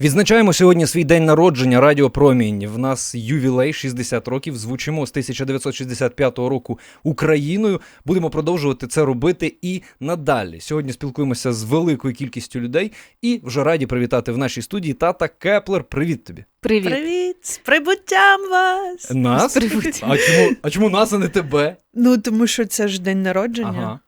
Відзначаємо сьогодні свій день народження Радіо Промінь. В нас ювілей 60 років. Звучимо з 1965 року Україною. Будемо продовжувати це робити і надалі. Сьогодні спілкуємося з великою кількістю людей і вже раді привітати в нашій студії тата Кеплер. Привіт тобі. Привіт. Привіт! З прибуттям вас! Нас? З прибуттям. А чому, а чому нас, а не тебе? Ну, тому що це ж день народження. Ага.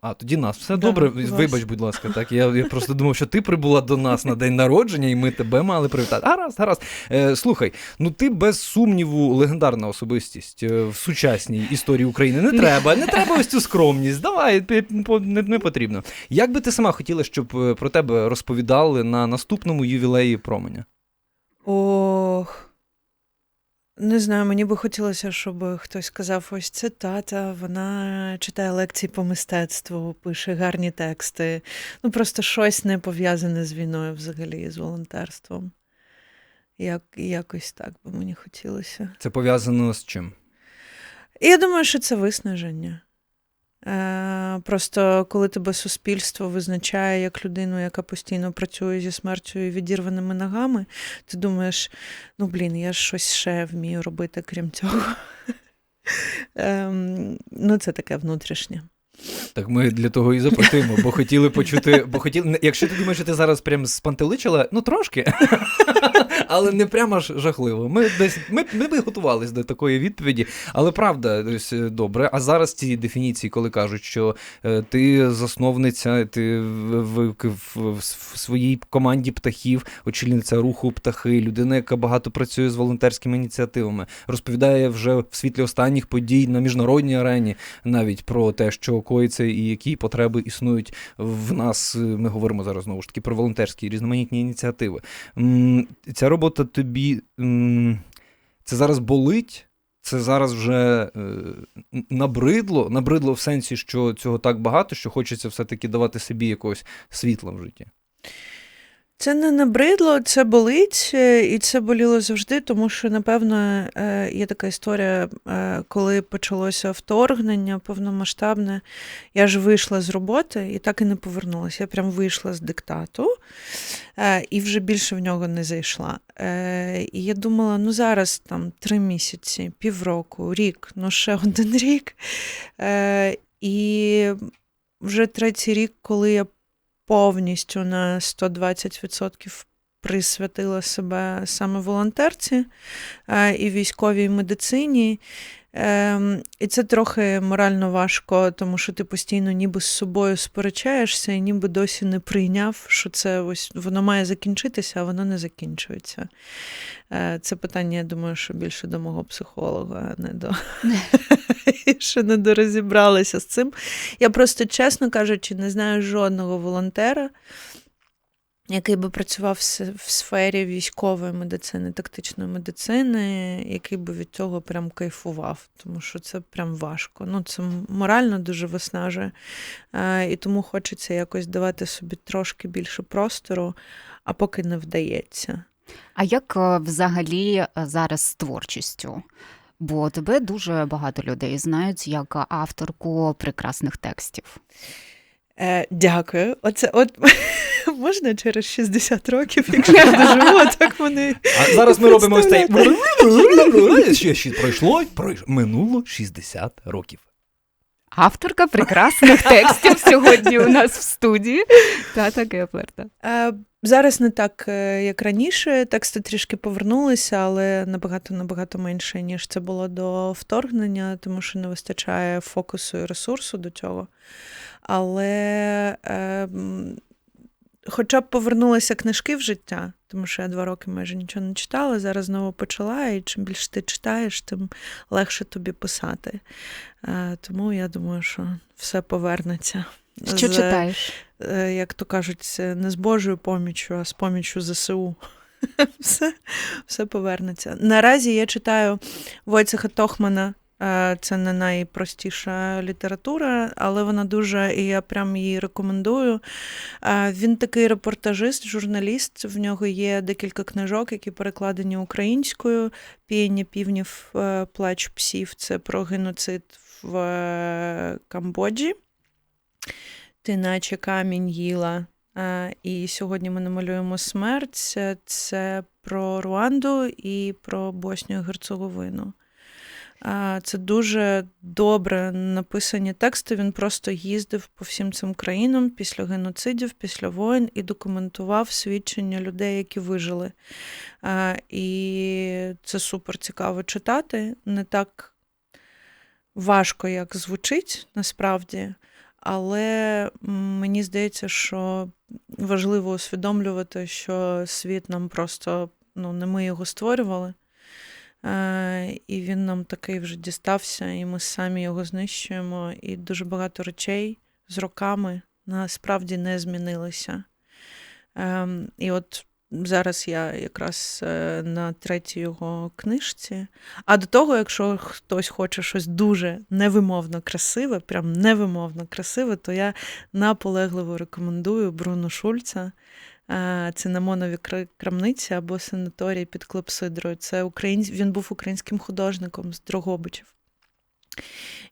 А тоді нас. Все Да, добре. вас. Вибач, будь ласка, так. Я, я просто думав, що ти прибула до нас на день народження, і ми тебе мали привітати. Гаразд, гаразд. Е, слухай, ну ти без сумніву легендарна особистість е, в сучасній історії України. Не треба, не треба ось цю скромність. Давай, не, не потрібно. Як би ти сама хотіла, щоб е, про тебе розповідали на наступному ювілеї променя? Ох. Не знаю, мені би хотілося, щоб хтось сказав: ось це тата, вона читає лекції по мистецтву, пише гарні тексти. Ну, просто щось не пов'язане з війною взагалі, з волонтерством. Як, якось так би мені хотілося. Це пов'язано з чим? Я думаю, що це виснаження. Е, просто коли тебе суспільство визначає як людину, яка постійно працює зі смертю і відірваними ногами, ти думаєш, ну блін, я щось ще вмію робити, крім цього. Ем, ну, це таке внутрішнє. Так ми для того і запитаємо, бо хотіли почути. Бо хотіли, якщо ти думаєш, що ти зараз прям спантеличила, ну трошки, але не прямо ж жахливо. Ми десь ми, ми готувалися до такої відповіді, але правда, ось, е, добре. А зараз ці дефініції, коли кажуть, що е, ти засновниця, ти в, в, в, в своїй команді птахів, очільниця руху птахи, людина, яка багато працює з волонтерськими ініціативами, розповідає вже в світлі останніх подій на міжнародній арені навіть про те, що коїться і які потреби існують в нас. Ми говоримо зараз знову ж таки про волонтерські різноманітні ініціативи. Ця робота тобі це зараз болить. Це зараз вже е, набридло, набридло в сенсі, що цього так багато, що хочеться все-таки давати собі якогось світла в житті. Це не набридло, це болить, е, і це боліло завжди, тому що, напевно, е, є така історія, е, коли почалося вторгнення повномасштабне. Я ж вийшла з роботи і так і не повернулася. Я прям вийшла з диктату і вже більше в нього не зайшла. І я думала, ну зараз там три місяці, півроку, рік, ну ще один рік. І вже третій рік, коли я повністю на 120% присвятила себе саме волонтерці е, і військовій медицині. Ем, І це трохи морально важко, тому що ти постійно ніби з собою сперечаєшся і ніби досі не прийняв, що це ось воно має закінчитися, а воно не закінчується. Е, Це питання, я думаю, що більше до мого психолога, а не до ще не дорозібралася з цим. Я просто, чесно кажучи, не знаю жодного волонтера, який би працював в сфері військової медицини, тактичної медицини, який би від цього прям кайфував, тому що це прям важко. Ну, це морально дуже виснажує. Е, І тому хочеться якось давати собі трошки більше простору, а поки не вдається. А як е, взагалі е, зараз з творчістю? Бо тебе дуже багато людей знають як авторку прекрасних текстів. Е, дякую. Оце от можна через 60 років, якщо я доживу, так вони. А зараз ми робимо ось цей. Ще, ще пройшло, пройшло, минуло 60 років. Авторка прекрасних текстів сьогодні у нас в студії. Тата Кеплерта. Зараз не так, е, як раніше. Тексти трішки повернулися, але набагато набагато менше, ніж це було до вторгнення, тому що не вистачає фокусу і ресурсу до цього. Але е, хоча б повернулися книжки в життя, тому що я два роки майже нічого не читала, зараз знову почала, і чим більше ти читаєш, тим легше тобі писати. Е, Тому я думаю, що все повернеться. Що з- читаєш? е, як то кажуть, не з Божою поміччю, а з поміччю ЗСУ. Все, все повернеться. Наразі я читаю Войцеха Тохмана. Е, Це не найпростіша література, але вона дуже, і я прям її рекомендую. Е, Він такий репортажист, журналіст. В нього є декілька книжок, які перекладені українською. Піяння півнів, е, плач псів. Це про геноцид в Камбоджі. Ти наче камінь їла І сьогодні ми намалюємо смерть. Це про Руанду і про Боснію і Герцеговину. Е, Це дуже добре написані тексти. Він просто їздив по всім цим країнам після геноцидів, після воєн і документував свідчення людей, які вижили. І це супер цікаво читати. Не так важко, як звучить насправді. Але мені здається, що важливо усвідомлювати, що світ нам просто ну, не ми його створювали. І він нам такий вже дістався, і ми самі його знищуємо. І дуже багато речей з роками насправді не змінилися. Ем, І от зараз я якраз е, на третій його книжці. А до того, якщо хтось хоче щось дуже невимовно красиве, прям невимовно красиве, то я наполегливо рекомендую Бруно Шульца. Цинамонові кра- крамниці або санаторій під Клепсидрою. Це українсь... Він був українським художником з Дрогобичів.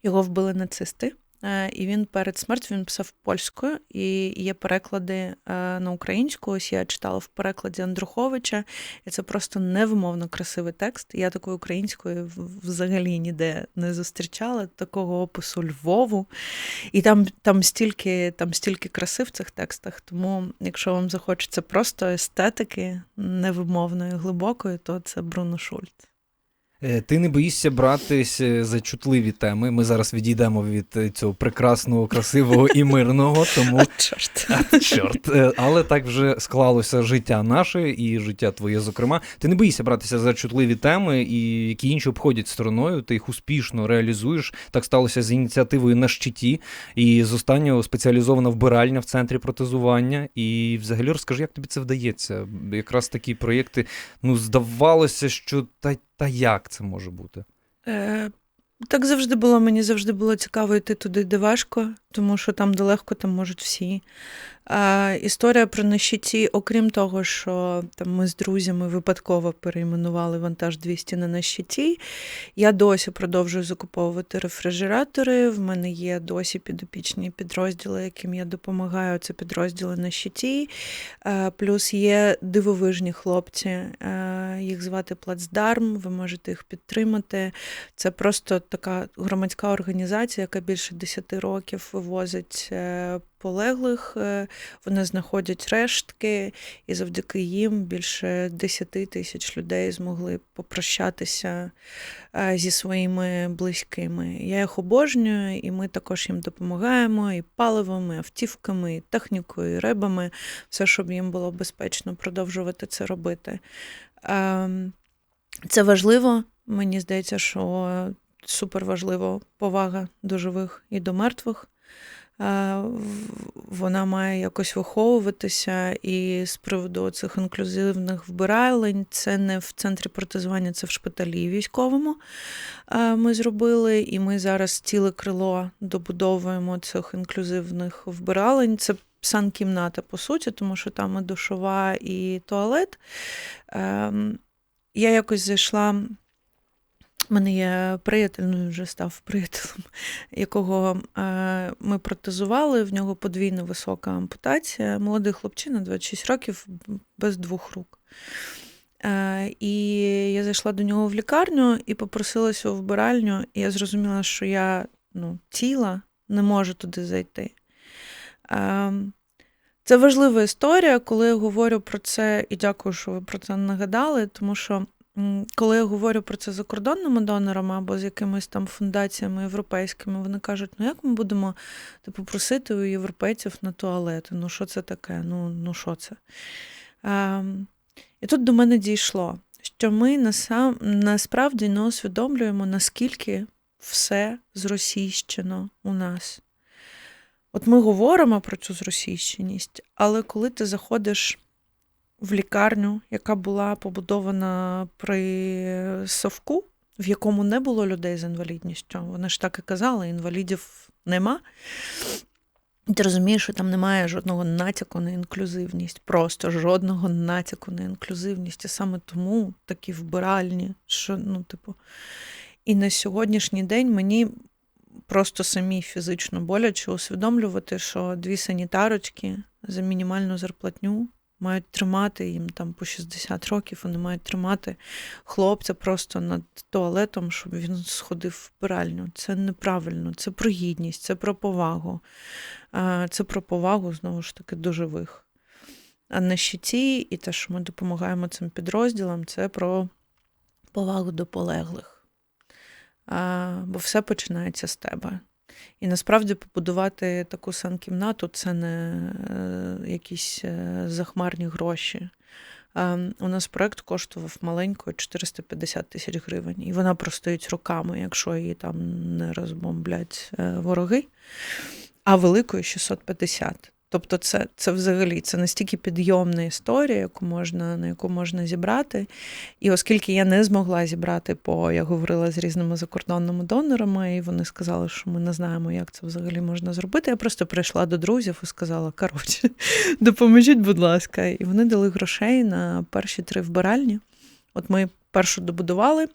Його вбили нацисти. Е, І він перед смертю він писав польською, і є переклади е, на українську. Ось я читала в перекладі Андруховича, і це просто невимовно красивий текст. Я такої української взагалі ніде не зустрічала, такого опису Львову. І там, там, стільки, там стільки краси в цих текстах. Тому, якщо вам захочеться просто естетики невимовної, глибокої, то це Бруно Шульц. Е, Ти не боїшся братись е, за чутливі теми. Ми зараз відійдемо від е, цього прекрасного, красивого і мирного, тому Чорт. чорт. Е, Але так вже склалося життя наше і життя твоє, зокрема. Ти не боїшся братися за чутливі теми, і які інші обходять стороною. Ти їх успішно реалізуєш. Так сталося з ініціативою на щиті, і з останнього спеціалізована вбиральня в центрі протезування. І взагалі розкажи, як тобі це вдається? Якраз такі проєкти, ну здавалося, що та, та як це може бути? Е, так завжди було. Мені завжди було цікаво йти туди, де важко, тому що там де легко, там можуть всі. Історія про нещиті, окрім того, що там ми з друзями випадково перейменували вантаж 200 на нещиті, я досі продовжую закуповувати рефрижератори. В мене є досі підопічні підрозділи, яким я допомагаю. Це підрозділи на щиті. Плюс є дивовижні хлопці, їх звати Плацдарм, ви можете їх підтримати. Це просто така громадська організація, яка більше 10 років вивозить е, полеглих. Е, Вони знаходять рештки, і завдяки їм більше 10 тисяч людей змогли попрощатися е, зі своїми близькими. Я їх обожнюю, і ми також їм допомагаємо і паливом, і автівками, і технікою, і рибами, все, щоб їм було безпечно продовжувати це робити. Ем, Це важливо. Мені здається, що супер важливо повага до живих і до мертвих. Вона має якось виховуватися, і з приводу цих інклюзивних вбиралень, це не в центрі протезування, це в шпиталі військовому. Ми зробили, і ми зараз ціле крило добудовуємо цих інклюзивних вбиралень. Це санкімната, по суті, тому що там і душова, і туалет. Ем, Я якось зайшла. Мене є приятель, ну вже став приятелем, якого е, ми протезували. В нього подвійна висока ампутація. Молодий хлопчина, 26 років, без двох рук. Е, і я зайшла до нього в лікарню і попросилася у вбиральню, і я зрозуміла, що я ну, ціла, не можу туди зайти. Е, це важлива історія, коли я говорю про це, і дякую, що ви про це нагадали, тому що коли я говорю про це закордонними донорами або з якимись там фундаціями європейськими, вони кажуть, ну як ми будемо типу, просити у європейців на туалети? Ну що це таке? Ну, ну що це? Ем, і тут до мене дійшло, що ми насам, насправді не усвідомлюємо, наскільки все зросійщено у нас. От ми говоримо про цю зросійщеність, але коли ти заходиш в лікарню, яка була побудована при совку, в якому не було людей з інвалідністю, вони ж так і казали, інвалідів нема. Ти розумієш, що там немає жодного натяку на інклюзивність, просто жодного натяку на інклюзивність. І саме тому такі вбиральні, що, ну, типу. І на сьогоднішній день мені просто самі фізично боляче усвідомлювати, що дві санітарочки за мінімальну зарплатню мають тримати їм там по 60 років, вони мають тримати хлопця просто над туалетом, щоб він сходив в вбиральню. Це неправильно, це про гідність, це про повагу. Це про повагу, знову ж таки, до живих. А на щиті і те, що ми допомагаємо цим підрозділам, це про повагу до полеглих. Бо все починається з тебе. І насправді побудувати таку санкімнату це не е, якісь е, захмарні гроші. Е, у нас проект коштував маленькою 450 тисяч гривень, і вона простоїть роками, якщо її там не розбомблять е, вороги, а великою 650. Тобто, це це взагалі це настільки підйомна історія, яку можна, на яку можна зібрати. І оскільки я не змогла зібрати, по я говорила з різними закордонними донорами, і вони сказали, що ми не знаємо, як це взагалі можна зробити. Я просто прийшла до друзів і сказала: коротше, допоможіть, будь ласка. І вони дали грошей на перші три вбиральні. От ми першу добудували.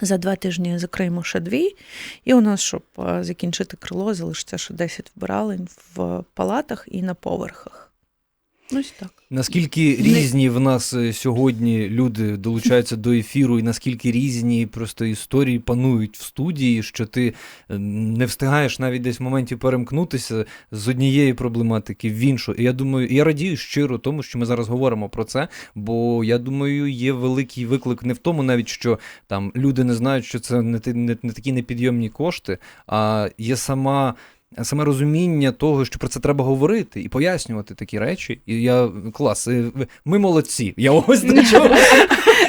За два тижні закриємо ще дві, і у нас, щоб закінчити крило, залишиться ще 10 вбиралень в палатах і на поверхах. Ось так. Наскільки різні в нас е, сьогодні люди долучаються до ефіру, і наскільки різні просто історії панують в студії, що ти е, не встигаєш навіть десь в моменті перемкнутися з однієї проблематики в іншу. І я думаю, я радію щиро тому, що ми зараз говоримо про це, бо я думаю, є великий виклик не в тому, навіть що там люди не знають, що це не, не, не такі непідйомні кошти, а є сама саме розуміння того, що про це треба говорити і пояснювати такі речі. І я клас, е, ми молодці. Я ось до чого.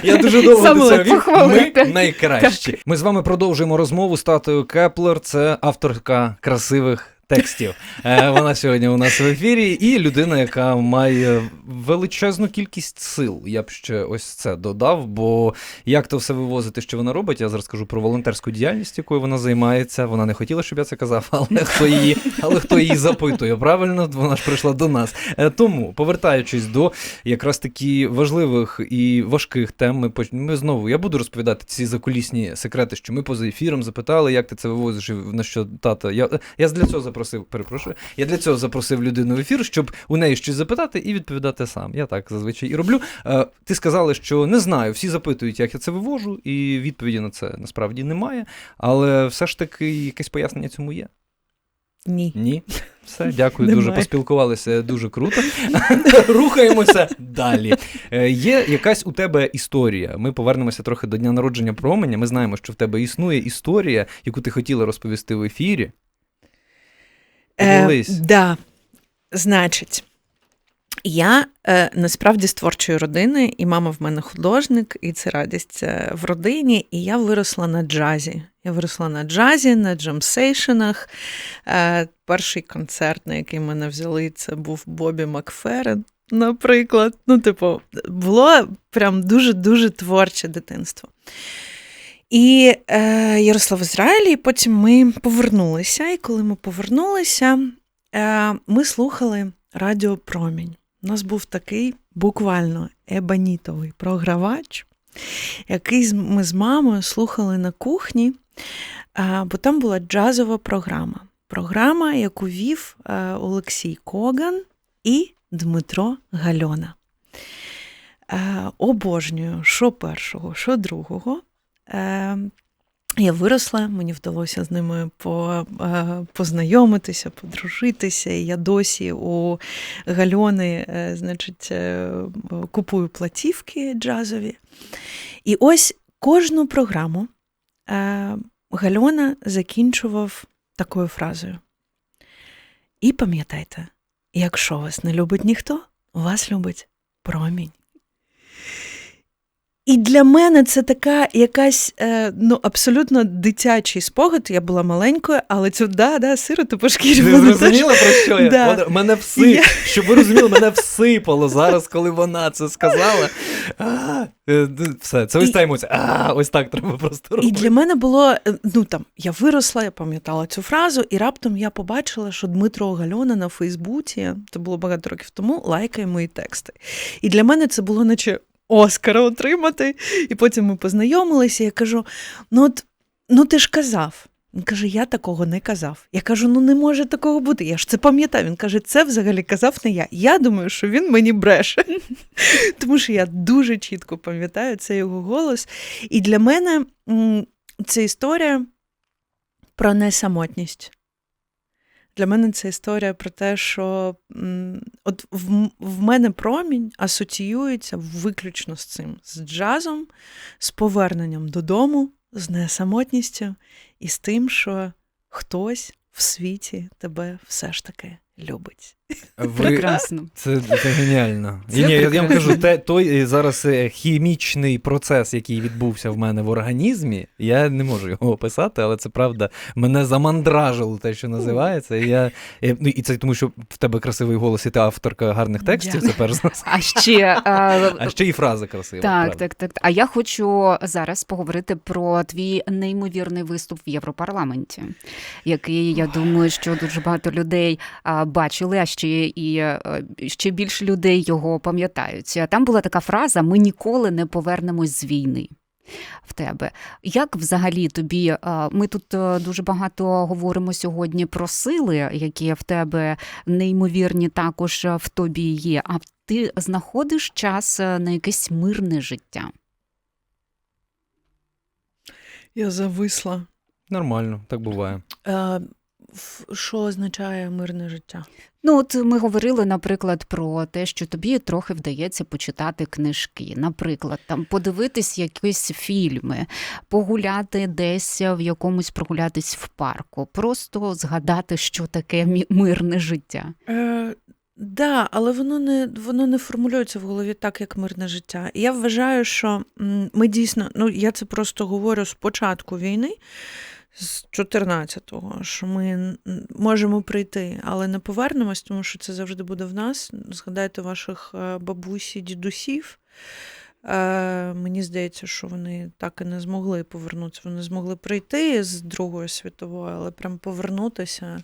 Я дуже довго до цього вів. Ми найкращі. Ми з вами продовжуємо розмову з Татою Кеплер. Це авторка красивих текстів. Е, вона сьогодні у нас в ефірі, і людина, яка має величезну кількість сил. Я б ще ось це додав. Бо як то все вивозити, що вона робить, я зараз скажу про волонтерську діяльність, якою вона займається. Вона не хотіла, щоб я це казав, але хто її, але хто її запитує, правильно, вона ж прийшла до нас. Е, тому, повертаючись до якраз таки важливих і важких тем, ми ми знову я буду розповідати ці закулісні секрети, що ми поза ефіром запитали, як ти це вивозиш на що тата. Я я для цього запросив, перепрошую. Я для цього запросив людину в ефір, щоб у неї щось запитати і відповідати сам. Я так зазвичай і роблю. Е, ти сказала, що не знаю, всі запитують, як я це вивожу, і відповіді на це насправді немає. Але все ж таки якесь пояснення цьому є. Ні. Ні. Все, дякую, дуже поспілкувалися, дуже круто. Рухаємося далі. Е, є якась у тебе історія. Ми повернемося трохи до дня народження променя. Ми знаємо, що в тебе існує історія, яку ти хотіла розповісти в ефірі. Е, да. Значить, я е, насправді з творчої родини, і мама в мене художник, і це радість е, в родині. І я виросла на джазі. Я виросла на джазі, на джемсейшенах. Е, перший концерт, на який мене взяли, це був Бобі Макферен. Наприклад, ну, типу, було прям дуже-дуже творче дитинство. І е, я росла в Ізраїлі, і потім ми повернулися. І коли ми повернулися, е, ми слухали Радіо Промінь. У нас був такий буквально ебанітовий програвач, який ми з мамою слухали на кухні, е, бо там була джазова програма. Програма, яку вів е, Олексій Коган і Дмитро Гальона. Е, обожнюю, що першого, що другого. Ем, я виросла, мені вдалося з ними е, познайомитися, подружитися. І я досі у Гальони е, значить, е, купую платівки джазові. І ось кожну програму Гальона закінчував такою фразою. І пам'ятайте, якщо вас не любить ніхто, вас любить промінь. І для мене це така якась е, ну абсолютно дитячий спогад. Я була маленькою, але цю да, да, сироту по шкірі. Ти зрозуміла про що я? Да. Мене всип, я... щоб ви розуміли, мене всипало зараз, коли вона це сказала. А, е, Все, це ось та емоція. А, ось так треба просто робити. І для мене було е, ну там я виросла, я пам'ятала цю фразу, і раптом я побачила, що Дмитро Гальона на Фейсбуці, це було багато років тому, лайкає мої тексти. І для мене це було, наче. Оскара отримати. І потім ми познайомилися. Я кажу: ну от, ну ти ж казав, Він каже: Я такого не казав. Я кажу: ну не може такого бути. Я ж це пам'ятаю. Він каже, це взагалі казав не я. Я думаю, що він мені бреше. Тому що я дуже чітко пам'ятаю це його голос. І для мене це історія про несамотність. Для мене це історія про те, що от в, в мене промінь асоціюється виключно з цим: з джазом, з поверненням додому, з несамотністю і з тим, що хтось в світі тебе все ж таки любить. Ви... Прекрасно. Це, це геніально. Це І ні, я, я вам кажу, те, той е, зараз е, хімічний процес, який відбувся в мене в організмі, я не можу його описати, але це правда. Мене замандражило те, що називається. І, я, і, ну, і це тому, що в тебе красивий голос, і ти авторка гарних текстів, це перш за все. А ще а, А ще і фраза красива. Так, правда. так, так. А я хочу зараз поговорити про твій неймовірний виступ в Європарламенті, який я думаю, що дуже багато людей а, бачили, а ще і е, ще більше людей його пам'ятають. Там була така фраза: ми ніколи не повернемось з війни. В тебе як взагалі тобі? е, Ми тут е, дуже багато говоримо сьогодні про сили, які в тебе неймовірні також е, в тобі є. А ти знаходиш час е, на якесь мирне життя? Я зависла. Нормально, так буває. Е, що означає мирне життя? Ну, от ми говорили, наприклад, про те, що тобі трохи вдається почитати книжки. Наприклад, там подивитись якісь фільми, погуляти десь в якомусь прогулятись в парку, просто згадати, що таке мирне життя. Е, да, але воно не, воно не формулюється в голові так, як мирне життя. І я вважаю, що ми дійсно, ну я це просто говорю з початку війни, з 14-го, що ми можемо прийти, але не повернемось, тому що це завжди буде в нас. Згадайте ваших е, бабусь і дідусів. Е, мені здається, що вони так і не змогли повернутися. Вони змогли прийти з Другої світової, але прям повернутися.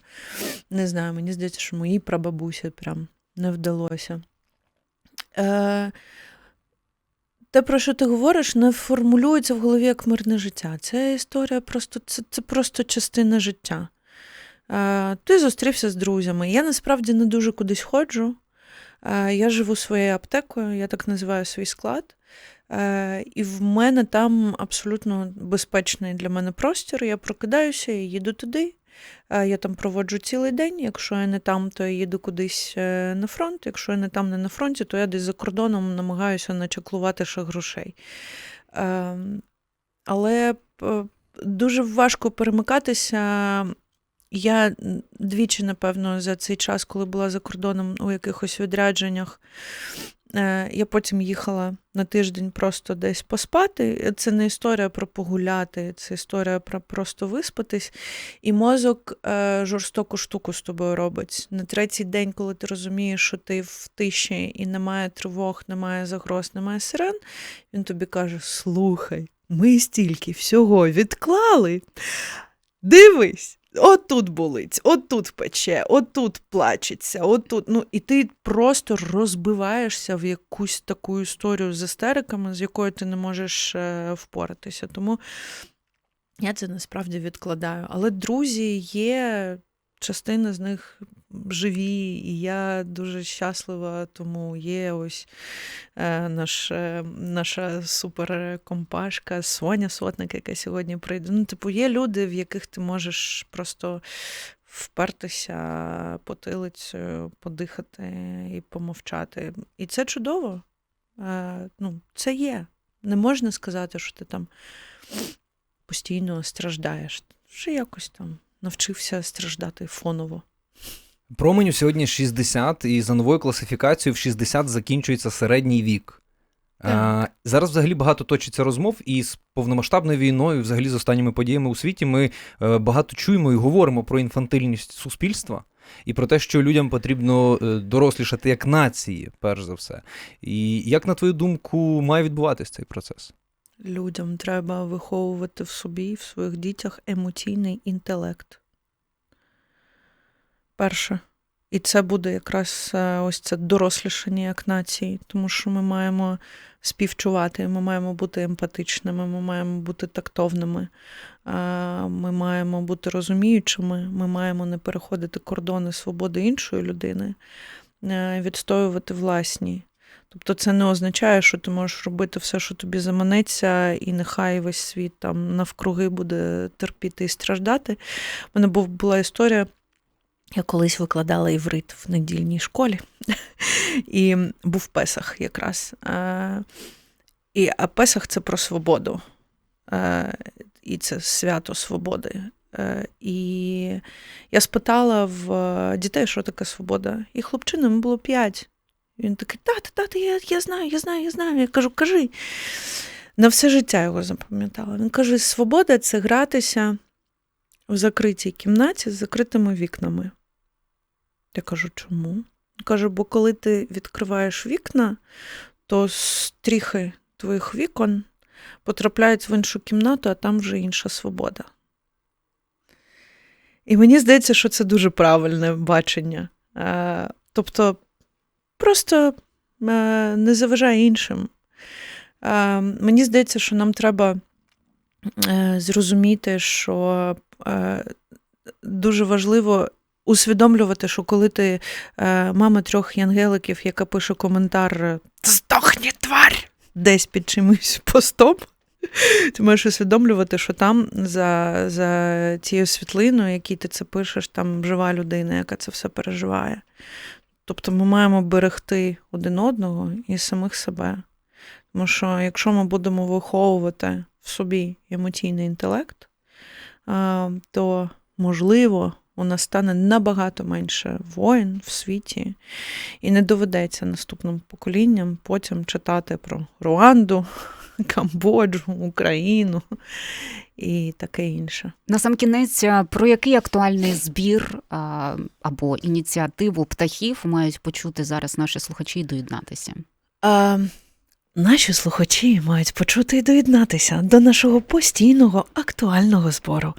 Не знаю, мені здається, що моїй прабабусі прям не вдалося. Е, те, про що ти говориш, не формулюється в голові як мирне життя. Це історія просто, це, це просто частина життя. Е, ти зустрівся з друзями. Я насправді не дуже кудись ходжу. Е, я живу своєю аптекою, я так називаю свій склад. Е, і в мене там абсолютно безпечний для мене простір. Я прокидаюся і їду туди. Е, Я там проводжу цілий день. Якщо я не там, то я їду кудись е, на фронт. Якщо я не там, не на фронті, то я десь за кордоном намагаюся начаклувати ще грошей. Ем, Але е, дуже важко перемикатися. Я двічі, напевно, за цей час, коли була за кордоном у якихось відрядженнях, я потім їхала на тиждень просто десь поспати. Це не історія про погуляти, це історія про просто виспатись. І мозок е, жорстоку штуку з тобою робить. На третій день, коли ти розумієш, що ти в тиші і немає тривог, немає загроз, немає сирен, він тобі каже: Слухай, ми стільки всього відклали. Дивись. Отут болить, отут пече, отут плачеться, отут. Ну, і ти просто розбиваєшся в якусь таку історію з істериками, з якою ти не можеш е, впоратися. Тому я це насправді відкладаю. Але друзі є, частина з них живі, і я дуже щаслива, тому є ось е, наш, е, наша суперкомпашка Соня Сотник, яка сьогодні прийде. Ну, типу, є люди, в яких ти можеш просто впертися потилицею, подихати і помовчати. І це чудово. Е, ну, це є. Не можна сказати, що ти там постійно страждаєш. Вже якось там навчився страждати фоново. Променю сьогодні 60, і за новою класифікацією в 60 закінчується середній вік. А, зараз взагалі багато точиться розмов, і з повномасштабною війною, взагалі з останніми подіями у світі, ми е, багато чуємо і говоримо про інфантильність суспільства і про те, що людям потрібно е, дорослішати як нації, перш за все. І як, на твою думку, має відбуватись цей процес? Людям треба виховувати в собі, в своїх дітях емоційний інтелект. Перше. І це буде якраз е, ось це дорослішання як нації, тому що ми маємо співчувати, ми маємо бути емпатичними, ми маємо бути тактовними, е, ми маємо бути розуміючими, ми маємо не переходити кордони свободи іншої людини, е, відстоювати власні. Тобто це не означає, що ти можеш робити все, що тобі заманеться, і нехай весь світ там навкруги буде терпіти і страждати. У мене був, була історія. Я колись викладала іврит в недільній школі, і був Песах якраз. Е, І, а Песах це про свободу. Е, І це свято свободи. Е, І я спитала в дітей, що таке свобода. І хлопчина йому було п'ять. Він такий, тата, тата, я, я знаю, я знаю, я знаю. Я кажу, кажи. На все життя його запам'ятала. Він каже: свобода це гратися в закритій кімнаті з закритими вікнами. Я кажу, чому? Він каже, бо коли ти відкриваєш вікна, то стріхи твоїх вікон потрапляють в іншу кімнату, а там вже інша свобода. І мені здається, що це дуже правильне бачення. Е, Тобто, просто е, не заважай іншим. Мені здається, що нам треба е, зрозуміти, що е, дуже важливо усвідомлювати, що коли ти мама трьох янгеликів, яка пише коментар Здохні тварь! десь під чимось постом, ти маєш усвідомлювати, що там за, за цією світлиною, якій ти це пишеш, там жива людина, яка це все переживає. Тобто ми маємо берегти один одного і самих себе. Тому що якщо ми будемо виховувати в собі емоційний інтелект, то можливо у нас стане набагато менше воїн в світі, і не доведеться наступним поколінням потім читати про Руанду, Камбоджу, Україну і таке інше. На сам кінець, про який актуальний збір або ініціативу птахів мають почути зараз наші слухачі і доєднатися? А, наші слухачі мають почути і доєднатися до нашого постійного актуального збору.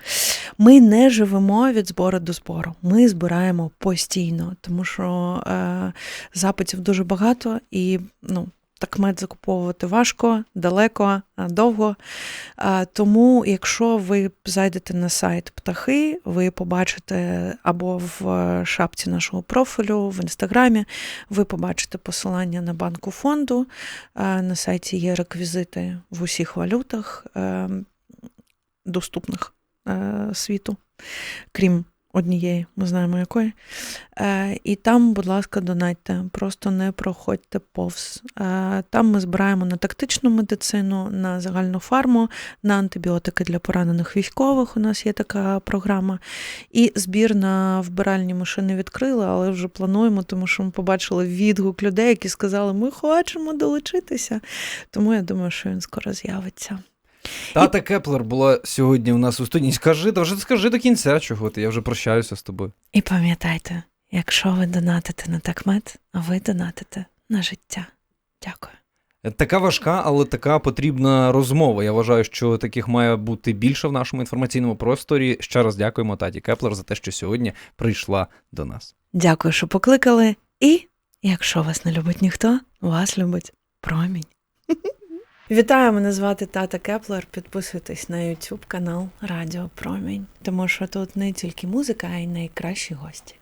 Ми не живемо від збору до збору. Ми збираємо постійно, тому що е, запитів дуже багато і ну. Так мед закуповувати важко, далеко, довго. Тому, якщо ви зайдете на сайт птахи, ви побачите або в е, шапці нашого профілю, в інстаграмі, ви побачите посилання на банку фонду. На сайті є реквізити в усіх валютах е, доступних е, світу, крім однієї, ми знаємо якої. Е, І там, будь ласка, донатьте, просто не проходьте повз. Е, Там ми збираємо на тактичну медицину, на загальну фарму, на антибіотики для поранених військових. У нас є така програма. І збір на вбиральні не відкрили, але вже плануємо, тому що ми побачили відгук людей, які сказали, ми хочемо долучитися. Тому я думаю, що він скоро з'явиться. Тата Кеплер була сьогодні у нас у студії. Скажи, та вже скажи до кінця, чого ти. Я вже прощаюся з тобою. І пам'ятайте, якщо ви донатите на такмет, ви донатите на життя. Дякую. Така важка, але така потрібна розмова. Я вважаю, що таких має бути більше в нашому інформаційному просторі. Ще раз дякуємо таті Кеплер за те, що сьогодні прийшла до нас. Дякую, що покликали. І якщо вас не любить ніхто, вас любить промінь. Вітаю, мене звати Тата Кеплер. Підписуйтесь на YouTube канал Радіо Промінь, тому що тут не тільки музика, а й найкращі гості.